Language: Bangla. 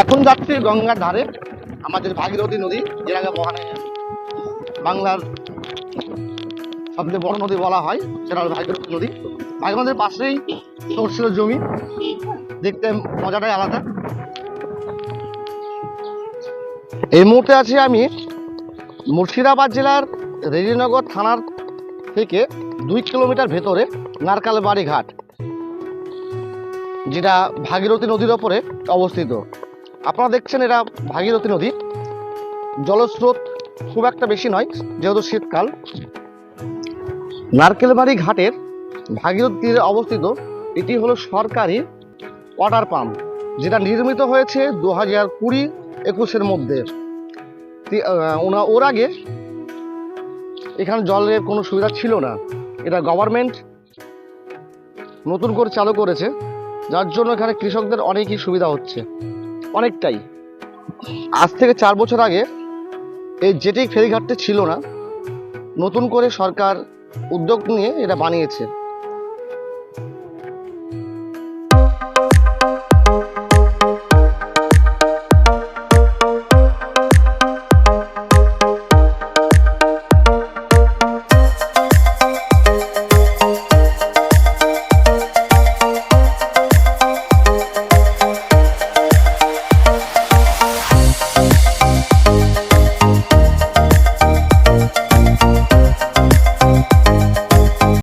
এখন যাচ্ছি গঙ্গার ধারে, আমাদের ভাগীরথী নদী যেটাকে মহানে বাংলার সবচেয়ে বড় নদী বলা হয়, সেটা হল ভাগীরথী নদী। ভাগীরথী নদীর পাশেই সরষের জমি, দেখতে মজাটাই আলাদা। এই মুহূর্তে আছি আমি মুর্শিদাবাদ জেলার রেজিনগর থানার থেকে দুই কিলোমিটার ভেতরে নারকালবাড়ি ঘাট যেটা ভাগীরথী নদীর ওপরে অবস্থিত। আপনারা দেখছেন এটা ভাগীরথী নদী। জলস্রোত খুব একটা বেশি নয়, যেহেতু শীতকাল। নারকেলবাড়ি ঘাটের ভাগীরথী তীরে অবস্থিত, এটি হলো সরকারি ওয়াটার পাম্প, যেটা নির্মিত হয়েছে দু হাজার কুড়ি একুশের মধ্যে। ওর আগে এখানে জলের কোনো সুবিধা ছিল না। এটা গভর্নমেন্ট নতুন করে চালু করেছে, যার জন্য এখানে কৃষকদের অনেকই সুবিধা হচ্ছে। অনেকটাই। আজ থেকে চার বছর আগে এই জেটি ফেরিঘাটটি ছিল না। নতুন করে সরকার উদ্যোগ নিয়ে এটা বানিয়েছে।